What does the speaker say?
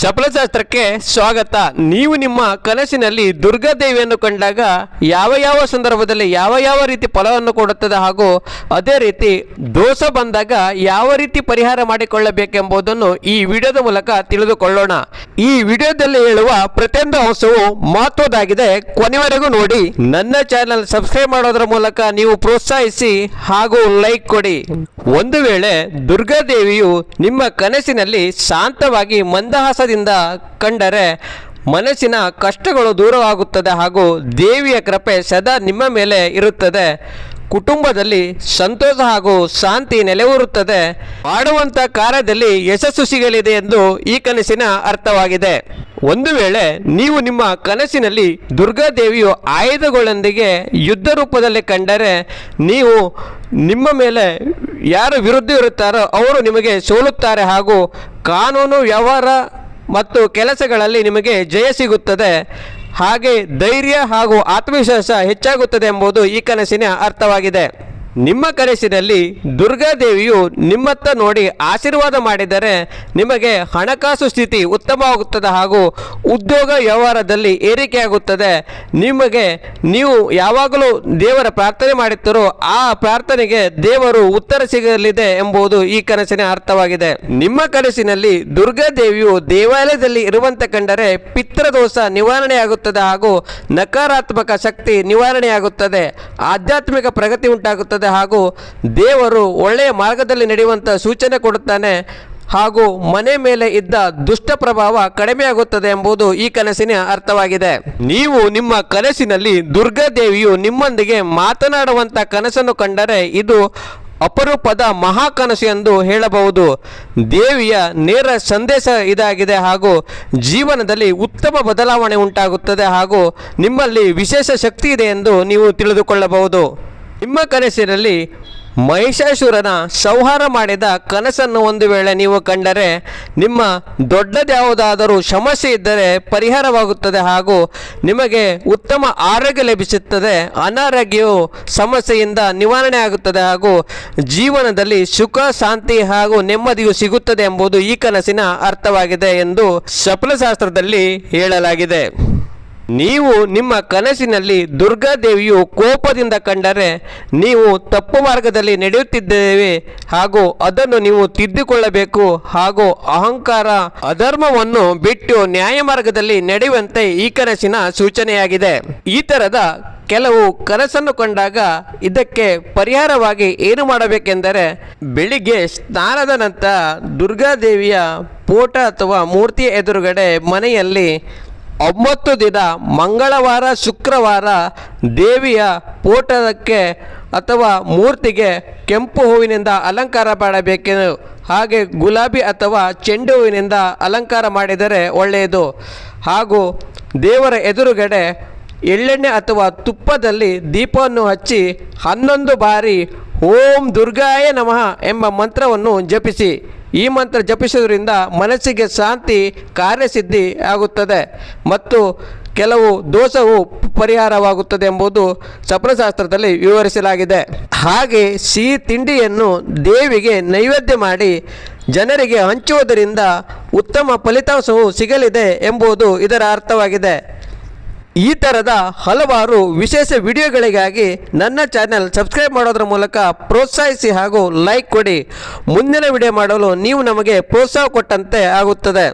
ಶಪಲಶಾಸ್ತ್ರಕ್ಕೆ ಸ್ವಾಗತ. ನೀವು ನಿಮ್ಮ ಕನಸಿನಲ್ಲಿ ದುರ್ಗಾದೇವಿಯನ್ನು ಕಂಡಾಗ ಯಾವ ಯಾವ ಸಂದರ್ಭದಲ್ಲಿ ಯಾವ ಯಾವ ರೀತಿ ಫಲವನ್ನು ಕೊಡುತ್ತದೆ ಹಾಗೂ ಅದೇ ರೀತಿ ದೋಷ ಬಂದಾಗ ಯಾವ ರೀತಿ ಪರಿಹಾರ ಮಾಡಿಕೊಳ್ಳಬೇಕೆಂಬುದನ್ನು ಈ ವಿಡಿಯೋದ ಮೂಲಕ ತಿಳಿದುಕೊಳ್ಳೋಣ. ಈ ವಿಡಿಯೋದಲ್ಲಿ ಹೇಳುವ ಪ್ರತಿಯೊಂದು ಅಂಶವು ಮಹತ್ವದಾಗಿದೆ ಕೊನೆವರೆಗೂ ನೋಡಿ. ನನ್ನ ಚಾನೆಲ್ ಸಬ್ಸ್ಕ್ರೈಬ್ ಮಾಡೋದರ ಮೂಲಕ ನೀವು ಪ್ರೋತ್ಸಾಹಿಸಿ ಹಾಗೂ ಲೈಕ್ ಕೊಡಿ. ಒಂದು ವೇಳೆ ದುರ್ಗಾದೇವಿಯು ನಿಮ್ಮ ಕನಸಿನಲ್ಲಿ ಶಾಂತವಾಗಿ ಮಂದಹಾಸದಿಂದ ಕಂಡರೆ ಮನಸ್ಸಿನ ಕಷ್ಟಗಳು ದೂರವಾಗುತ್ತದೆ ಹಾಗೂ ದೇವಿಯ ಕೃಪೆ ಸದಾ ನಿಮ್ಮ ಮೇಲೆ ಇರುತ್ತದೆ. ಕುಟುಂಬದಲ್ಲಿ ಸಂತೋಷ ಹಾಗೂ ಶಾಂತಿ ನೆಲೆಯೂರುತ್ತದೆ. ಮಾಡುವಂಥ ಕಾರ್ಯದಲ್ಲಿ ಯಶಸ್ಸು ಸಿಗಲಿದೆ ಎಂದು ಈ ಕನಸಿನ ಅರ್ಥವಾಗಿದೆ. ಒಂದು ವೇಳೆ ನೀವು ನಿಮ್ಮ ಕನಸಿನಲ್ಲಿ ದುರ್ಗಾದೇವಿಯು ಆಯುಧಗಳೊಂದಿಗೆ ಯುದ್ಧ ರೂಪದಲ್ಲಿ ಕಂಡರೆ ನೀವು ನಿಮ್ಮ ಮೇಲೆ ಯಾರು ವಿರುದ್ಧ ಇರುತ್ತಾರೋ ಅವರು ನಿಮಗೆ ಸೋಲುತ್ತಾರೆ ಹಾಗೂ ಕಾನೂನು, ವ್ಯವಹಾರ ಮತ್ತು ಕೆಲಸಗಳಲ್ಲಿ ನಿಮಗೆ ಜಯ ಸಿಗುತ್ತದೆ. ಹಾಗೆ ಧೈರ್ಯ ಹಾಗೂ ಆತ್ಮವಿಶ್ವಾಸ ಹೆಚ್ಚಾಗುತ್ತದೆ ಎಂಬುದು ಈ ಕನಸಿನ ಅರ್ಥವಾಗಿದೆ. ನಿಮ್ಮ ಕನಸಿನಲ್ಲಿ ದುರ್ಗಾದೇವಿಯು ನಿಮ್ಮತ್ತ ನೋಡಿ ಆಶೀರ್ವಾದ ಮಾಡಿದರೆ ನಿಮಗೆ ಹಣಕಾಸು ಸ್ಥಿತಿ ಉತ್ತಮವಾಗುತ್ತದೆ ಹಾಗೂ ಉದ್ಯೋಗ ವ್ಯವಹಾರದಲ್ಲಿ ಏರಿಕೆಯಾಗುತ್ತದೆ. ನಿಮಗೆ ನೀವು ಯಾವಾಗಲೂ ದೇವರ ಪ್ರಾರ್ಥನೆ ಮಾಡುತ್ತಿರೋ ಆ ಪ್ರಾರ್ಥನೆಗೆ ದೇವರು ಉತ್ತರ ಸಿಗಲಿದೆ ಎಂಬುದು ಈ ಕನಸಿನ ಅರ್ಥವಾಗಿದೆ. ನಿಮ್ಮ ಕನಸಿನಲ್ಲಿ ದುರ್ಗಾದೇವಿಯು ದೇವಾಲಯದಲ್ಲಿ ಇರುವಂತೆ ಕಂಡರೆ ಪಿತೃದೋಷ ನಿವಾರಣೆಯಾಗುತ್ತದೆ ಹಾಗೂ ನಕಾರಾತ್ಮಕ ಶಕ್ತಿ ನಿವಾರಣೆಯಾಗುತ್ತದೆ. ಆಧ್ಯಾತ್ಮಿಕ ಪ್ರಗತಿ ಉಂಟಾಗುತ್ತದೆ. ಹಾಗೂ ದೇವರು ಒಳ್ಳೆಯ ಮಾರ್ಗದಲ್ಲಿ ನಡೆಯುವಂಥ ಸೂಚನೆ ಕೊಡುತ್ತಾನೆ ಹಾಗೂ ಮನೆ ಮೇಲೆ ಇದ್ದ ದುಷ್ಟ ಪ್ರಭಾವ ಕಡಿಮೆಯಾಗುತ್ತದೆ ಎಂಬುದು ಈ ಕನಸಿನ ಅರ್ಥವಾಗಿದೆ. ನೀವು ನಿಮ್ಮ ಕನಸಿನಲ್ಲಿ ದುರ್ಗಾದೇವಿಯು ನಿಮ್ಮೊಂದಿಗೆ ಮಾತನಾಡುವಂಥ ಕನಸನ್ನು ಕಂಡರೆ ಇದು ಅಪರೂಪದ ಮಹಾಕನಸು ಎಂದು ಹೇಳಬಹುದು. ದೇವಿಯ ನೇರ ಸಂದೇಶ ಇದಾಗಿದೆ ಹಾಗೂ ಜೀವನದಲ್ಲಿ ಉತ್ತಮ ಬದಲಾವಣೆ ಉಂಟಾಗುತ್ತದೆ ಹಾಗೂ ನಿಮ್ಮಲ್ಲಿ ವಿಶೇಷ ಶಕ್ತಿ ಇದೆ ಎಂದು ನೀವು ತಿಳಿದುಕೊಳ್ಳಬಹುದು. ನಿಮ್ಮ ಕನಸಿನಲ್ಲಿ ಮಹಿಷಾಸುರನ ಸಂಹಾರ ಮಾಡಿದ ಕನಸನ್ನು ಒಂದು ವೇಳೆ ನೀವು ಕಂಡರೆ ನಿಮ್ಮ ದೊಡ್ಡದ್ಯಾವುದಾದರೂ ಸಮಸ್ಯೆ ಇದ್ದರೆ ಪರಿಹಾರವಾಗುತ್ತದೆ ಹಾಗೂ ನಿಮಗೆ ಉತ್ತಮ ಆರೋಗ್ಯ ಲಭಿಸುತ್ತದೆ. ಅನಾರೋಗ್ಯವು ಸಮಸ್ಯೆಯಿಂದ ನಿವಾರಣೆ ಆಗುತ್ತದೆ ಹಾಗೂ ಜೀವನದಲ್ಲಿ ಸುಖ, ಶಾಂತಿ ಹಾಗೂ ನೆಮ್ಮದಿಯು ಸಿಗುತ್ತದೆ ಎಂಬುದು ಈ ಕನಸಿನ ಅರ್ಥವಾಗಿದೆ ಎಂದು ಸಫಲಶಾಸ್ತ್ರದಲ್ಲಿ ಹೇಳಲಾಗಿದೆ. ನೀವು ನಿಮ್ಮ ಕನಸಿನಲ್ಲಿ ದುರ್ಗಾದೇವಿಯು ಕೋಪದಿಂದ ಕಂಡರೆ ನೀವು ತಪ್ಪು ಮಾರ್ಗದಲ್ಲಿ ನಡೆಯುತ್ತಿದ್ದೇವೆ ಹಾಗೂ ಅದನ್ನು ನೀವು ತಿದ್ದಿಕೊಳ್ಳಬೇಕು ಹಾಗೂ ಅಹಂಕಾರ, ಅಧರ್ಮವನ್ನು ಬಿಟ್ಟು ನ್ಯಾಯ ಮಾರ್ಗದಲ್ಲಿ ನಡೆಯುವಂತೆ ಈ ಕನಸಿನ ಸೂಚನೆಯಾಗಿದೆ. ಈ ತರದ ಕೆಲವು ಕನಸನ್ನು ಕಂಡಾಗ ಇದಕ್ಕೆ ಪರಿಹಾರವಾಗಿ ಏನು ಮಾಡಬೇಕೆಂದರೆ ಬೆಳಿಗ್ಗೆ ಸ್ನಾನದ ನಂತರ ದುರ್ಗಾದೇವಿಯ ಫೋಟ ಅಥವಾ ಮೂರ್ತಿಯ ಎದುರುಗಡೆ ಮನೆಯಲ್ಲಿ ಒಂಬತ್ತು ದಿನ, ಮಂಗಳವಾರ, ಶುಕ್ರವಾರ ದೇವಿಯ ಪೋಟದಕ್ಕೆ ಅಥವಾ ಮೂರ್ತಿಗೆ ಕೆಂಪು ಹೂವಿನಿಂದ ಅಲಂಕಾರ ಮಾಡಬೇಕೆಂದು, ಹಾಗೆ ಗುಲಾಬಿ ಅಥವಾ ಚೆಂಡು ಹೂವಿನಿಂದ ಅಲಂಕಾರ ಮಾಡಿದರೆ ಒಳ್ಳೆಯದು. ಹಾಗೂ ದೇವರ ಎದುರುಗಡೆ ಎಳ್ಳೆಣ್ಣೆ ಅಥವಾ ತುಪ್ಪದಲ್ಲಿ ದೀಪವನ್ನು ಹಚ್ಚಿ ಹನ್ನೊಂದು ಬಾರಿ ಓಂ ದುರ್ಗಾಯ ನಮಃ ಎಂಬ ಮಂತ್ರವನ್ನು ಜಪಿಸಿ. ಈ ಮಂತ್ರ ಜಪಿಸುವುದರಿಂದ ಮನಸ್ಸಿಗೆ ಶಾಂತಿ, ಕಾರ್ಯಸಿದ್ಧಿ ಆಗುತ್ತದೆ ಮತ್ತು ಕೆಲವು ದೋಷವು ಪರಿಹಾರವಾಗುತ್ತದೆ ಎಂಬುದು ಸಪ್ರಶಾಸ್ತ್ರದಲ್ಲಿ ವಿವರಿಸಲಾಗಿದೆ. ಹಾಗೆ ಸಿಹಿ ತಿಂಡಿಯನ್ನು ದೇವಿಗೆ ನೈವೇದ್ಯ ಮಾಡಿ ಜನರಿಗೆ ಹಂಚುವುದರಿಂದ ಉತ್ತಮ ಫಲಿತಾಂಶವು ಸಿಗಲಿದೆ ಎಂಬುದು ಇದರ ಅರ್ಥವಾಗಿದೆ. ಈ ಥರದ ಹಲವಾರು ವಿಶೇಷ ವಿಡಿಯೋಗಳಿಗಾಗಿ ನನ್ನ ಚಾನೆಲ್ ಸಬ್ಸ್ಕ್ರೈಬ್ ಮಾಡೋದ್ರ ಮೂಲಕ ಪ್ರೋತ್ಸಾಹಿಸಿ ಹಾಗೂ ಲೈಕ್ ಕೊಡಿ. ಮುಂದಿನ ವಿಡಿಯೋ ಮಾಡಲು ನೀವು ನಮಗೆ ಪ್ರೋತ್ಸಾಹ ಕೊಟ್ಟಂತೆ ಆಗುತ್ತದೆ.